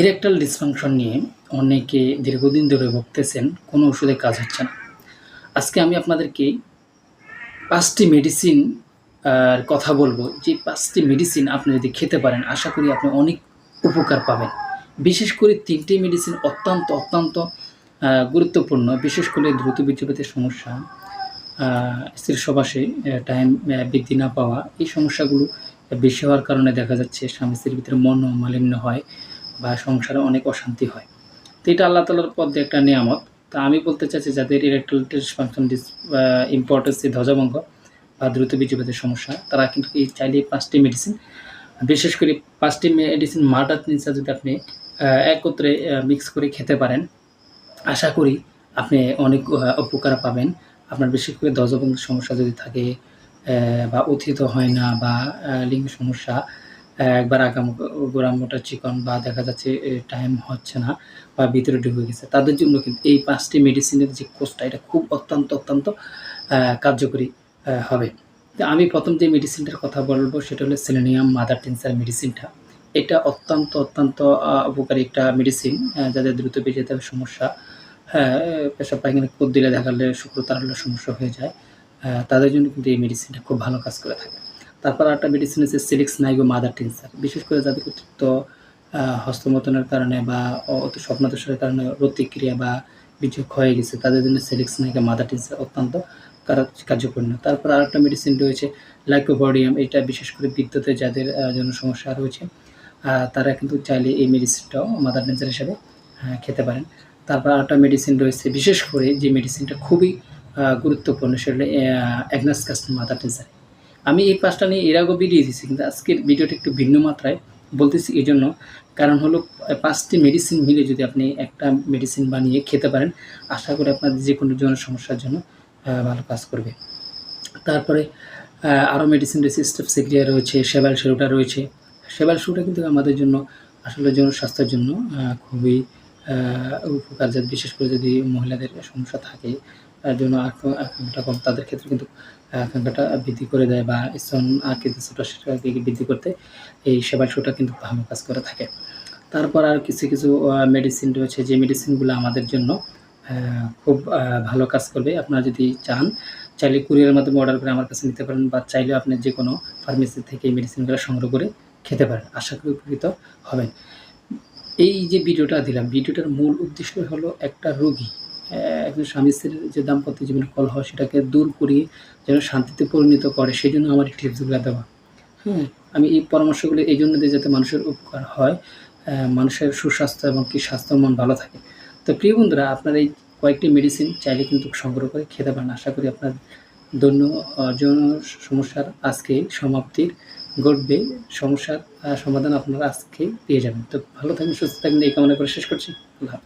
Erectile dysfunction নিয়ে অনেকে দীর্ঘদিন ধরে ভুগতেছেন, কোনো ওষুধে কাজ হচ্ছে না। আজকে আমি আপনাদেরকে পাঁচটি মেডিসিন আর কথা বলব। যে পাঁচটি মেডিসিন আপনি যদি খেতে পারেন, আশা করি আপনি অনেক উপকার পাবেন। বিশেষ করে তিনটি মেডিসিন অত্যন্ত অত্যন্ত গুরুত্বপূর্ণ। বিশেষ করে দ্রুত বীর্যপাতের সমস্যা স্ত্রীর সবাসে টাইম বৃদ্ধি না পাওয়া, এই সমস্যাগুলো বেশি হওয়ার কারণে দেখা যাচ্ছে স্বামী স্ত্রীর ভিতরে মন মালিন্য হয়। বা সংসারে অনেক অশান্তি হয়। তো এটা আল্লাহ তালার পথে একটা নিয়ামত। তা আমি বলতে চাচ্ছি যাদের ইরেকটাল ডিসফাংশন ডিস ইম্পর্টেন্সি ধ্বজাভঙ্গ বা দ্রুত বীর্যপাতের সমস্যা, তারা কিন্তু এই চাইলে পাঁচটি মেডিসিন বিশেষ করে পাঁচটি মেডিসিন মার্ডার নিচা যদি আপনি একত্রে মিক্স করে খেতে পারেন, আশা করি আপনি অনেক উপকার পাবেন। আপনার বিশেষ করে ধ্বজভঙ্গের সমস্যা যদি থাকে বা অথিত হয় না বা লিঙ্গ সমস্যা একবার আগাম গোড়া মোটা চিকন বা দেখা যাচ্ছে টাইম হচ্ছে না বা ভিতরে ঢুকে গেছে। তাদের জন্য কিন্তু এই পাঁচটি মেডিসিনের যে কোর্সটা এটা খুব অত্যন্ত অত্যন্ত কার্যকরী হবে। আমি প্রথম যে মেডিসিনটার কথা বলব, সেটা হলো সেলেনিয়াম মাদার টেন্সার মেডিসিনটা এটা অত্যন্ত অত্যন্ত উপকারী একটা মেডিসিন যাদের দ্রুত বেঁচে হবে সমস্যা হ্যাঁ পেশাব পায়খানা কোদ দিলে দেখালে শুক্রতার হলে সমস্যা হয়ে যায়। তাদের জন্য কিন্তু এই মেডিসিনটা খুব ভালো কাজ করে থাকে। তারপর একটা মেডিসিন হচ্ছে সিলিক্স নাইগো মাদার টেন্সার বিশেষ করে যাদের অতিরিক্ত হস্তমতনের কারণে বা অত স্বপ্নদোষের কারণে প্রতিক্রিয়া বা বীর্য ক্ষয়ে গেছে, তাদের জন্য সিলিক্স নাইগো মাদার টেন্সার অত্যন্ত কার- কার্যপূর্ণ তারপর আরেকটা মেডিসিন রয়েছে লাইকোবডিয়াম এটা বিশেষ করে বিদ্যুতের যাদের জন্য সমস্যা রয়েছে তারা কিন্তু চাইলে এই মেডিসিনটাও মাদার টেন্সার হিসাবে খেতে পারেন। তারপর আরেকটা মেডিসিন রয়েছে, বিশেষ করে যে মেডিসিনটা খুবই গুরুত্বপূর্ণ, সেটা অ্যাগনাস কাস্টম মাদার টেন্সার আমি এই পাঁচটা নিয়ে এর আগেও ভিডিও দিয়েছি, কিন্তু আজকের ভিডিওটা একটু ভিন্ন মাত্রায় বলতেছি এই জন্য কারণ হলো, পাঁচটি মেডিসিন মিলে যদি আপনি একটা মেডিসিন বানিয়ে খেতে পারেন, আশা করি আপনার যে কোনো জন সমস্যার জন্য ভালো কাজ করবে। তারপরে আরও মেডিসিন রয়েছে স্টেপ স্টেপসিক্রিয়া রয়েছে, সেবাল শেরোটা রয়েছে। সেবাল শেরোটা কিন্তু আমাদের জন্য, আসলে জনস্বাস্থ্যের জন্য খুবই উপকার। বিশেষ করে যদি মহিলাদের সমস্যা থাকে জন্য আকা- আকাঙ্ক্ষাটা কম। তাদের ক্ষেত্রে কিন্তু আকাঙ্ক্ষাটা বৃদ্ধি করে দেয় বা স্তন আকৃতি ছোটা সেটাকে বৃদ্ধি করতে এই সেবা শেরোটা কিন্তু ভালো কাজ করে থাকে। তারপর আর কিছু কিছু মেডিসিন রয়েছে। যে মেডিসিনগুলো আমাদের জন্য খুব ভালো কাজ করবে। আপনারা যদি চান, চাইলে কুরিয়ারের মাধ্যমে অর্ডার করে আমার কাছে নিতে পারেন বা চাইলে আপনি যে কোনো ফার্মেসি থেকে এই মেডিসিনগুলো সংগ্রহ করে খেতে পারেন। আশা করি উপকৃত হবেন। এই যে ভিডিওটা দিলাম ভিডিওটার মূল উদ্দেশ্য হলো একটা রোগী একজন স্বামী স্ত্রীর যে দাম্পত্য জীবনে কল হয় সেটাকে দূর করিয়ে যেন শান্তিতে পরিণত করে সেই জন্য আমার টিপসগুলো দেওয়া। হ্যাঁ আমি এই পরামর্শগুলো এই জন্য দিই যাতে মানুষের উপকার হয় মানুষের সুস্বাস্থ্য এবং কি স্বাস্থ্য মন ভালো থাকে। তো প্রিয় বন্ধুরা, আপনার এই কয়েকটি মেডিসিন চাইলে কিন্তু সংগ্রহ করে খেতে পারেন। আশা করি আপনার দৈন্য যৌন সমস্যার আজকে সমাপ্তির ঘটবে। সমস্যার সমাধান আপনারা আজকে পেয়ে যাবেন। তো ভালো থাকবেন, সুস্থ থাকবেন, এই কামনা করে শেষ করছি। আল্লাহ